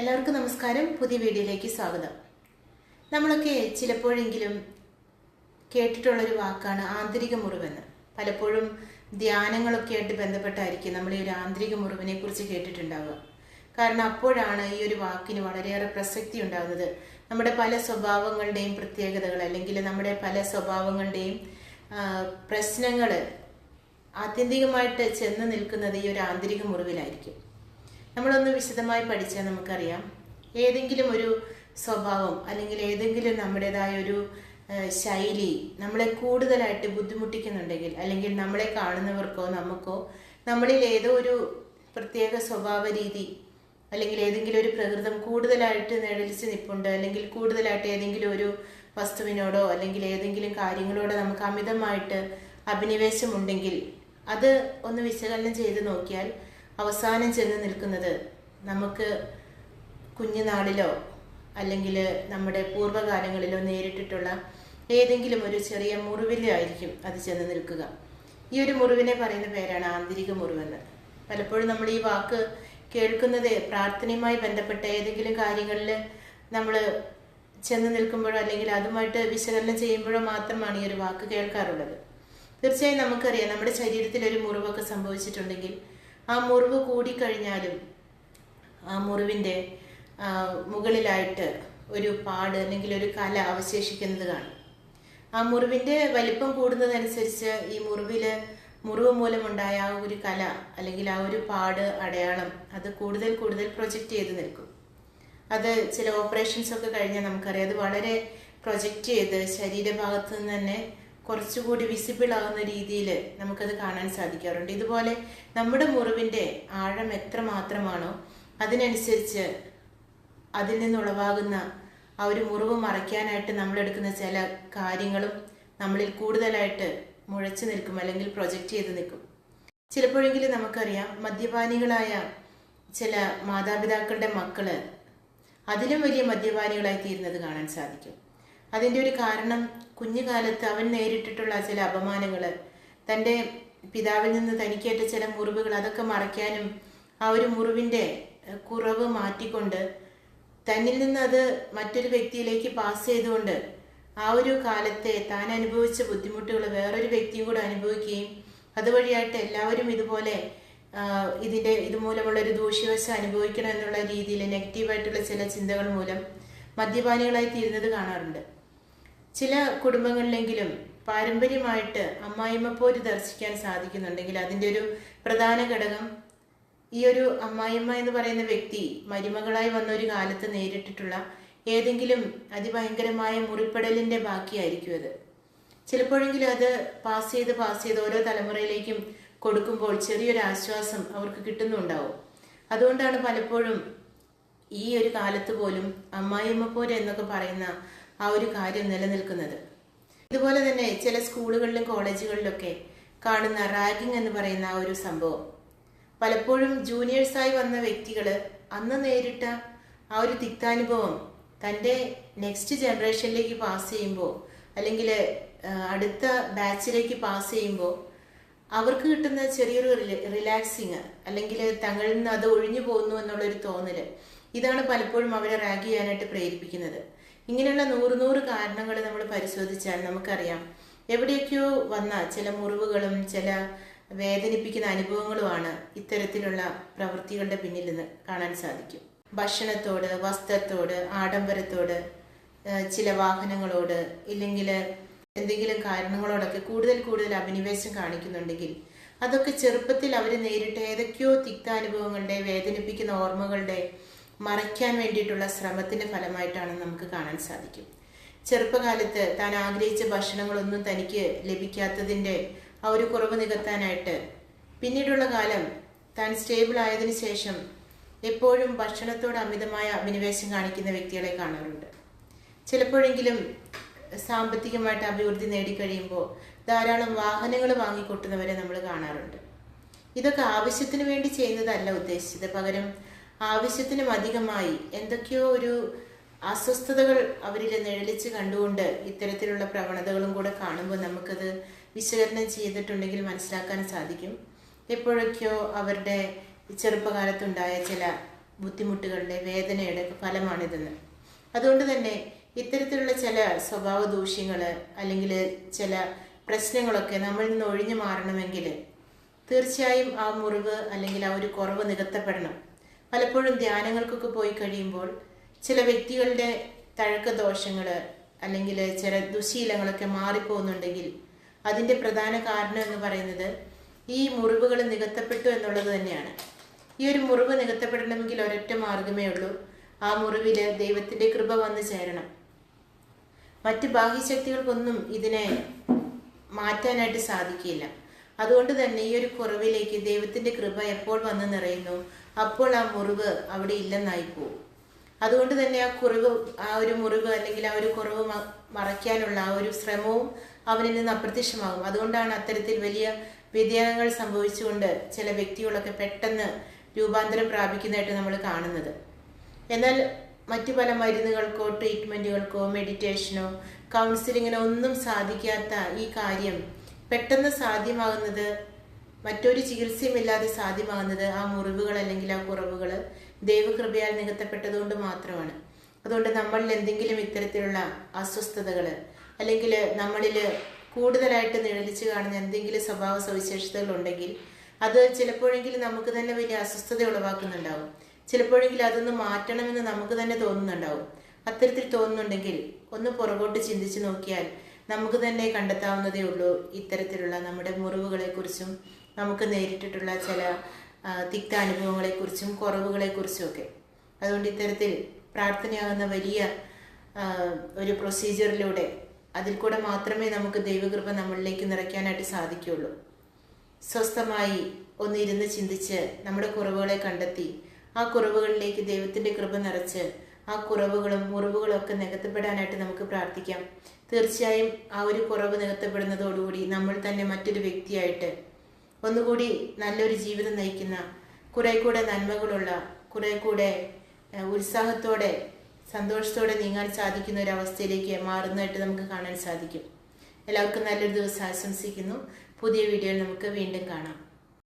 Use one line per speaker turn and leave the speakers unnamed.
എല്ലാവർക്കും നമസ്കാരം. പുതിയ വീഡിയോയിലേക്ക് സ്വാഗതം. നമ്മളൊക്കെ ചിലപ്പോഴെങ്കിലും കേട്ടിട്ടുള്ളൊരു വാക്കാണ് ആന്തരിക മുറിവെന്ന്. പലപ്പോഴും ധ്യാനങ്ങളൊക്കെ ആയിട്ട് ബന്ധപ്പെട്ടായിരിക്കും നമ്മൾ ഈ ഒരു ആന്തരിക മുറിവിനെ കുറിച്ച് കേട്ടിട്ടുണ്ടാവുക. കാരണം അപ്പോഴാണ് ഈ ഒരു വാക്കിന് വളരെയേറെ പ്രസക്തി ഉണ്ടാകുന്നത് നമ്മുടെ പല സ്വഭാവങ്ങളുടെയും പ്രത്യേകതകൾ അല്ലെങ്കിൽ നമ്മുടെ പല സ്വഭാവങ്ങളുടെയും പ്രശ്നങ്ങൾ ആത്യന്തികമായിട്ട് ചെന്ന് നിൽക്കുന്നത് ഈ ഒരു ആന്തരിക മുറിവിലായിരിക്കും. നമ്മളൊന്ന് വിശദമായി പഠിച്ചാൽ നമുക്കറിയാം. ഏതെങ്കിലും ഒരു സ്വഭാവം അല്ലെങ്കിൽ ഏതെങ്കിലും നമ്മുടേതായ ഒരു ശൈലി നമ്മളെ കൂടുതലായിട്ട് ബുദ്ധിമുട്ടിക്കുന്നുണ്ടെങ്കിൽ അല്ലെങ്കിൽ നമ്മളെ കാണുന്നവർക്കോ നമുക്കോ നമ്മളിൽ ഏതോ ഒരു പ്രത്യേക സ്വഭാവ രീതി അല്ലെങ്കിൽ ഏതെങ്കിലും ഒരു പ്രകൃതം കൂടുതലായിട്ട് നിഴലിച്ച് നിപ്പുണ്ട് അല്ലെങ്കിൽ കൂടുതലായിട്ട് ഏതെങ്കിലും ഒരു വസ്തുവിനോടോ അല്ലെങ്കിൽ ഏതെങ്കിലും കാര്യങ്ങളോടോ നമുക്ക് അമിതമായിട്ട് അഭിനിവേശമുണ്ടെങ്കിൽ അത് ഒന്ന് വിശകലനം ചെയ്ത് നോക്കിയാൽ അവസാനം ചെന്ന് നിൽക്കുന്നത് നമുക്ക് കുഞ്ഞുനാളിലോ അല്ലെങ്കിൽ നമ്മുടെ പൂർവകാലങ്ങളിലോ നേരിട്ടിട്ടുള്ള ഏതെങ്കിലും ഒരു ചെറിയ മുറിവിലായിരിക്കും അത് ചെന്ന് നിൽക്കുക. ഈ ഒരു മുറിവിനെ പറയുന്ന പേരാണ് ആന്തരിക മുറിവെന്ന്. പലപ്പോഴും നമ്മൾ ഈ വാക്ക് കേൾക്കുന്നത് പ്രാർത്ഥനയുമായി ബന്ധപ്പെട്ട ഏതെങ്കിലും കാര്യങ്ങളിൽ നമ്മൾ ചെന്ന് നിൽക്കുമ്പോഴോ അല്ലെങ്കിൽ അതുമായിട്ട് വിശകലനം ചെയ്യുമ്പോഴോ മാത്രമാണ് ഈ ഒരു വാക്ക് കേൾക്കാറുള്ളത്. തീർച്ചയായും നമുക്കറിയാം നമ്മുടെ ശരീരത്തിൽ ഒരു മുറിവൊക്കെ സംഭവിച്ചിട്ടുണ്ടെങ്കിൽ ആ മുറിവ് കൂടിക്കഴിഞ്ഞാലും ആ മുറിവിന്റെ മുകളിലായിട്ട് ഒരു പാട് അല്ലെങ്കിൽ ഒരു കല അവശേഷിക്കുന്നത് കാണും. ആ മുറിവിന്റെ വലിപ്പം കൂടുന്നതനുസരിച്ച് ഈ മുറിവിൽ മുറിവ് മൂലമുണ്ടായ ആ ഒരു കല അല്ലെങ്കിൽ ആ ഒരു പാട് അടയാളം അത് കൂടുതൽ കൂടുതൽ പ്രൊജക്റ്റ് ചെയ്ത് നിൽക്കും. അത് ചില ഓപ്പറേഷൻസ് ഒക്കെ കഴിഞ്ഞാൽ നമുക്കറിയാം അത് വളരെ പ്രൊജക്റ്റ് ചെയ്ത് ശരീരഭാഗത്ത് നിന്ന് തന്നെ കുറച്ചുകൂടി വിസിബിൾ ആകുന്ന രീതിയിൽ നമുക്കത് കാണാൻ സാധിക്കാറുണ്ട്. ഇതുപോലെ നമ്മുടെ മുറിവിന്റെ ആഴം എത്ര മാത്രമാണോ അതിനനുസരിച്ച് അതിൽ നിന്ന് ഉളവാകുന്ന ആ ഒരു മുറിവ് മറയ്ക്കാനായിട്ട് നമ്മളെടുക്കുന്ന ചില കാര്യങ്ങളും നമ്മളിൽ കൂടുതലായിട്ട് മുഴച്ചു നിൽക്കും അല്ലെങ്കിൽ പ്രൊജക്റ്റ് ചെയ്ത് നിൽക്കും. ചിലപ്പോഴെങ്കിലും നമുക്കറിയാം മദ്യപാനികളായ ചില മാതാപിതാക്കളുടെ മക്കൾ അതിലും വലിയ മദ്യപാനികളായി തീരുന്നത് കാണാൻ സാധിക്കും. അതിന്റെ ഒരു കാരണം കുഞ്ഞുകാലത്ത് അവൻ നേരിട്ടിട്ടുള്ള ചില അപമാനങ്ങൾ തന്റെ പിതാവിൽ നിന്ന് തനിക്കേറ്റ ചില മുറിവുകൾ അതൊക്കെ മറയ്ക്കാനും ആ ഒരു മുറിവിന്റെ കുറവ് മാറ്റിക്കൊണ്ട് തന്നിൽ നിന്ന് അത് മറ്റൊരു വ്യക്തിയിലേക്ക് പാസ് ചെയ്തുകൊണ്ട് ആ ഒരു കാലത്തെ താൻ അനുഭവിച്ച ബുദ്ധിമുട്ടുകൾ വേറൊരു വ്യക്തിയും കൂടെ അനുഭവിക്കുകയും അതുവഴിയായിട്ട് എല്ലാവരും ഇതുപോലെ ഇതിന്റെ ഇതിന്റെ ഇതുമൂലമുള്ള ഒരു ദൂഷ്യവശം അനുഭവിക്കണം എന്നുള്ള രീതിയിൽ നെഗറ്റീവായിട്ടുള്ള ചില ചിന്തകൾ മൂലം മദ്യപാനികളായി തീരുന്നത് കാണാറുണ്ട്. ചില കുടുംബങ്ങളിലെങ്കിലും പാരമ്പര്യമായിട്ട് അമ്മായിമ്മ പോര് ദർശിക്കാൻ സാധിക്കുന്നുണ്ടെങ്കിൽ അതിന്റെ ഒരു പ്രധാന ഘടകം ഈ ഒരു അമ്മായിമ്മ എന്ന് പറയുന്ന വ്യക്തി മരുമകളായി വന്ന ഒരു കാലത്ത് നേരിട്ടിട്ടുള്ള ഏതെങ്കിലും അതിഭയങ്കരമായ മുറിപ്പെടലിന്റെ ബാക്കിയായിരിക്കും അത്. ചിലപ്പോഴെങ്കിലും അത് പാസ് ചെയ്ത് പാസ് ചെയ്ത് ഓരോ തലമുറയിലേക്കും കൊടുക്കുമ്പോൾ ചെറിയൊരു ആശ്വാസം അവർക്ക് കിട്ടുന്നുണ്ടാവും. അതുകൊണ്ടാണ് പലപ്പോഴും ഈ ഒരു കാലത്ത് പോലും അമ്മായിമ്മ പോര് എന്നൊക്കെ പറയുന്ന ആ ഒരു കാര്യം നിലനിൽക്കുന്നത്. ഇതുപോലെ തന്നെ ചില സ്കൂളുകളിലും കോളേജുകളിലൊക്കെ കാണുന്ന റാഗിംഗ് എന്ന് പറയുന്ന ആ ഒരു സംഭവം. പലപ്പോഴും ജൂനിയേഴ്സായി വന്ന വ്യക്തികൾ അന്ന് നേരിട്ട ആ ഒരു തിക്താനുഭവം തന്റെ നെക്സ്റ്റ് ജനറേഷനിലേക്ക് പാസ് ചെയ്യുമ്പോൾ അല്ലെങ്കിൽ അടുത്ത ബാച്ചിലേക്ക് പാസ് ചെയ്യുമ്പോൾ അവർക്ക് കിട്ടുന്ന ചെറിയൊരു റിലാക്സിങ് അല്ലെങ്കിൽ തങ്ങളിൽ നിന്ന് അത് ഒഴിഞ്ഞു പോകുന്നു എന്നുള്ളൊരു തോന്നൽ ഇതാണ് പലപ്പോഴും അവരെ റാഗ് ചെയ്യാനായിട്ട് പ്രേരിപ്പിക്കുന്നത്. ഇങ്ങനെയുള്ള നൂറ് നൂറ് കാരണങ്ങൾ നമ്മൾ പരിശോധിച്ചാൽ നമുക്കറിയാം. എവിടെയൊക്കെയോ വന്ന ചില മുറിവുകളും ചില വേദനിപ്പിക്കുന്ന അനുഭവങ്ങളുമാണ് ഇത്തരത്തിലുള്ള പ്രവൃത്തികളുടെ പിന്നിൽ നിന്ന് കാണാൻ സാധിക്കും. ഭക്ഷണത്തോട് വസ്ത്രത്തോട് ആഡംബരത്തോട് ചില വാഹനങ്ങളോട് ഇല്ലെങ്കിൽ എന്തെങ്കിലും കാരണങ്ങളോടൊക്കെ കൂടുതൽ കൂടുതൽ അഭിനിവേശം കാണിക്കുന്നുണ്ടെങ്കിൽ അതൊക്കെ ചെറുപ്പത്തിൽ അവർ നേരിട്ട ഏതൊക്കെയോ തിക്താനുഭവങ്ങളുടെ വേദനിപ്പിക്കുന്ന ഓർമ്മകളുടെ മറയ്ക്കാൻ വേണ്ടിയിട്ടുള്ള ശ്രമത്തിന്റെ ഫലമായിട്ടാണ് നമുക്ക് കാണാൻ സാധിക്കും. ചെറുപ്പകാലത്ത് താൻ ആഗ്രഹിച്ച ഭക്ഷണങ്ങളൊന്നും തനിക്ക് ലഭിക്കാത്തതിന്റെ ആ ഒരു കുറവ് നികത്താനായിട്ട് പിന്നീടുള്ള കാലം താൻ സ്റ്റേബിൾ ആയതിനു ശേഷം എപ്പോഴും ഭക്ഷണത്തോട് അമിതമായ അഭിനിവേശം കാണിക്കുന്ന വ്യക്തികളെ കാണാറുണ്ട്. ചിലപ്പോഴെങ്കിലും സാമ്പത്തികമായിട്ട് അഭിവൃദ്ധി നേടിക്കഴിയുമ്പോൾ ധാരാളം വാഹനങ്ങൾ വാങ്ങിക്കൊട്ടുന്നവരെ നമ്മൾ കാണാറുണ്ട്. ഇതൊക്കെ ആവശ്യത്തിന് വേണ്ടി ചെയ്യുന്നതല്ല ഉദ്ദേശിച്ചത്. പകരം ആവശ്യത്തിനും അധികമായി എന്തൊക്കെയോ ഒരു അസ്വസ്ഥതകൾ അവരിൽ നിഴലിച്ച് കണ്ടുകൊണ്ട് ഇത്തരത്തിലുള്ള പ്രവണതകളും കൂടെ കാണുമ്പോൾ നമുക്കത് വിശകലനം ചെയ്തിട്ടുണ്ടെങ്കിൽ മനസ്സിലാക്കാൻ സാധിക്കും. എപ്പോഴൊക്കെയോ അവരുടെ ചെറുപ്പകാലത്തുണ്ടായ ചില ബുദ്ധിമുട്ടുകളുടെ വേദനയുടെ ഫലമാണിതെന്ന്. അതുകൊണ്ട് തന്നെ ഇത്തരത്തിലുള്ള ചില സ്വഭാവ ദൂഷ്യങ്ങൾ അല്ലെങ്കിൽ ചില പ്രശ്നങ്ങളൊക്കെ നമ്മളിൽ നിന്ന് ഒഴിഞ്ഞു മാറണമെങ്കിൽ തീർച്ചയായും ആ മുറിവ് അല്ലെങ്കിൽ ആ ഒരു കുറവ് നികത്തപ്പെടണം. പലപ്പോഴും ധ്യാനങ്ങൾക്കൊക്കെ പോയി കഴിയുമ്പോൾ ചില വ്യക്തികളുടെ തഴക്ക ദോഷങ്ങൾ അല്ലെങ്കിൽ ചില ദുശീലങ്ങളൊക്കെ മാറിപ്പോകുന്നുണ്ടെങ്കിൽ അതിന്റെ പ്രധാന കാരണം എന്ന് പറയുന്നത് ഈ മുറിവുകൾ നികത്തപ്പെട്ടു എന്നുള്ളത് തന്നെയാണ്. ഈ ഒരു മുറിവ് നികത്തപ്പെടണമെങ്കിൽ ഒരൊറ്റ മാർഗമേ ഉള്ളൂ. ആ മുറിവിൽ ദൈവത്തിന്റെ കൃപ വന്നു ചേരണം. മറ്റ് ബാഹ്യശക്തികൾക്കൊന്നും ഇതിനെ മാറ്റാനായിട്ട് സാധിക്കില്ല. അതുകൊണ്ട് തന്നെ ഈ ഒരു കുറവിലേക്ക് ദൈവത്തിന്റെ കൃപ എപ്പോൾ വന്ന് നിറയുന്നു? അപ്പോൾ ആ മുറിവ് അവിടെ ഇല്ലെന്നായി പോകും അതുകൊണ്ട് തന്നെ ആ കുറവ് ആ ഒരു മുറിവ് അല്ലെങ്കിൽ ആ ഒരു കുറവ് മറയ്ക്കാനുള്ള ആ ഒരു ശ്രമവും അവനിൽ നിന്ന് അപ്രത്യക്ഷമാകും. അതുകൊണ്ടാണ് അത്തരത്തിൽ വലിയ വ്യതിയാനങ്ങൾ സംഭവിച്ചുകൊണ്ട് ചില വ്യക്തികളൊക്കെ പെട്ടെന്ന് രൂപാന്തരം പ്രാപിക്കുന്നതായിട്ട് നമ്മൾ കാണുന്നത്. എന്നാൽ മറ്റു പല മരുന്നുകൾക്കോ ട്രീറ്റ്മെന്റുകൾക്കോ മെഡിറ്റേഷനോ കൗൺസിലിങ്ങിനോ ഒന്നും സാധിക്കാത്ത ഈ കാര്യം പെട്ടെന്ന് സാധ്യമാകുന്നത് മറ്റൊരു ചികിത്സയുമില്ലാതെ സാധ്യമാകുന്നത് ആ മുറിവുകൾ അല്ലെങ്കിൽ ആ കുറവുകൾ ദൈവകൃപയാൽ നികത്തപ്പെട്ടതുകൊണ്ട് മാത്രമാണ്. അതുകൊണ്ട് നമ്മളിൽ എന്തെങ്കിലും ഇത്തരത്തിലുള്ള അസ്വസ്ഥതകൾ അല്ലെങ്കിൽ നമ്മളിൽ കൂടുതലായിട്ട് നിഴലിച്ച് കാണുന്ന എന്തെങ്കിലും സ്വഭാവ സവിശേഷതകൾ ഉണ്ടെങ്കിൽ അത് ചിലപ്പോഴെങ്കിലും നമുക്ക് തന്നെ വലിയ അസ്വസ്ഥത ഉളവാക്കുന്നുണ്ടാവും. ചിലപ്പോഴെങ്കിലും അതൊന്ന് മാറ്റണമെന്ന് നമുക്ക് തന്നെ തോന്നുന്നുണ്ടാവും. അത്തരത്തിൽ തോന്നുന്നുണ്ടെങ്കിൽ ഒന്ന് പുറകോട്ട് ചിന്തിച്ച് നോക്കിയാൽ നമുക്ക് തന്നെ കണ്ടെത്താവുന്നതേ ഉള്ളൂ. ഇത്തരത്തിലുള്ള നമ്മുടെ മുറിവുകളെക്കുറിച്ചും നമുക്ക് നേരിട്ടിട്ടുള്ള ചില തിക്ത അനുഭവങ്ങളെക്കുറിച്ചും കുറവുകളെക്കുറിച്ചും ഒക്കെ അതുകൊണ്ട് ഇത്തരത്തിൽ പ്രാർത്ഥനയാകുന്ന വലിയ ഒരു പ്രൊസീജിയറിലൂടെ അതിൽ കൂടെ മാത്രമേ നമുക്ക് ദൈവകൃപ നമ്മളിലേക്ക് നിറയ്ക്കാനായിട്ട് സാധിക്കുകയുള്ളൂ. സ്വസ്ഥമായി ഒന്നിരുന്ന് ചിന്തിച്ച് നമ്മുടെ കുറവുകളെ കണ്ടെത്തി ആ കുറവുകളിലേക്ക് ദൈവത്തിന്റെ കൃപ നിറച്ച് ആ കുറവുകളും മുറിവുകളും ഒക്കെ നികത്തപ്പെടാനായിട്ട് നമുക്ക് പ്രാർത്ഥിക്കാം. തീർച്ചയായും ആ ഒരു കുറവ് നികത്തപ്പെടുന്നതോടുകൂടി നമ്മൾ തന്നെ മറ്റൊരു വ്യക്തിയായിട്ട് ഒന്നുകൂടി നല്ലൊരു ജീവിതം നയിക്കുന്ന കുറെ കൂടെ നന്മകളുള്ള കുറെ കൂടെ ഉത്സാഹത്തോടെ സന്തോഷത്തോടെ നീങ്ങാൻ സാധിക്കുന്ന ഒരു അവസ്ഥയിലേക്ക് മാറുന്നതായിട്ട് നമുക്ക് കാണാൻ സാധിക്കും. എല്ലാവർക്കും നല്ലൊരു ദിവസം ആശംസിക്കുന്നു. പുതിയ വീഡിയോയിൽ നമുക്ക് വീണ്ടും കാണാം.